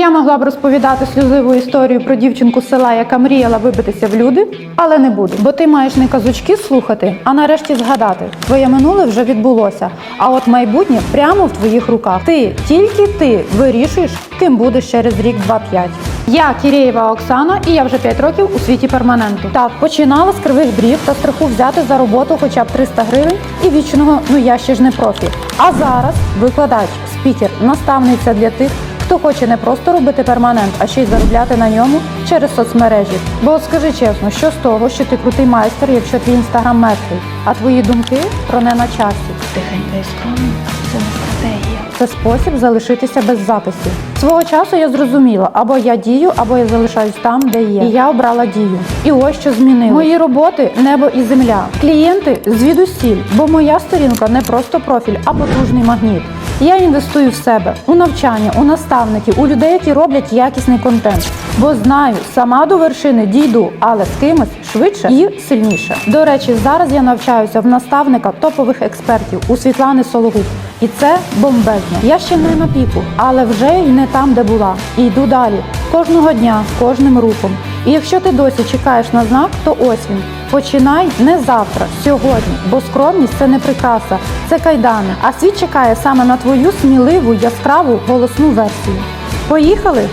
Я могла б розповідати сльозливу історію про дівчинку села, яка мріяла вибитися в люди, але не буду. Бо ти маєш не казочки слухати, а нарешті згадати. Твоє минуле вже відбулося. А от майбутнє прямо в твоїх руках. Ти, тільки ти вирішуєш, ким будеш через рік 2-5. Я Кірєєва Оксана, і я вже 5 років у світі перманенту. Так, починала з кривих брів та страху взяти за роботу хоча б 300 гривень і вічного ну я ще ж не профі. А зараз викладач, спікер, наставниця для тих, хто хоче не просто робити перманент, а ще й заробляти на ньому через соцмережі. Бо от скажи чесно, що з того, що ти крутий майстер, якщо твій інстаграм мертвий, а твої думки про не на часі. Тихенько і скромно це не стратегія. Це спосіб залишитися без записів. Свого часу я зрозуміла, або я дію, або я залишаюсь там, де є. І я обрала дію. І ось що змінило. Мої роботи небо і земля. Клієнти звідусіль, бо моя сторінка не просто профіль, а потужний магніт. Я інвестую в себе, у навчання, у наставників, у людей, які роблять якісний контент. Бо знаю, сама до вершини дійду, але з кимось швидше і сильніше. До речі, зараз я навчаюся в наставника топових експертів у Світлани Сологуб. І це бомбезно. Я ще не на піку, але вже й не там, де була. І йду далі. Кожного дня, кожним рухом. І якщо ти досі чекаєш на знак, то ось він. Починай не завтра, сьогодні, бо скромність це не прикраса, це кайдани. А світ чекає саме на твою сміливу, яскраву голосну версію. Поїхали!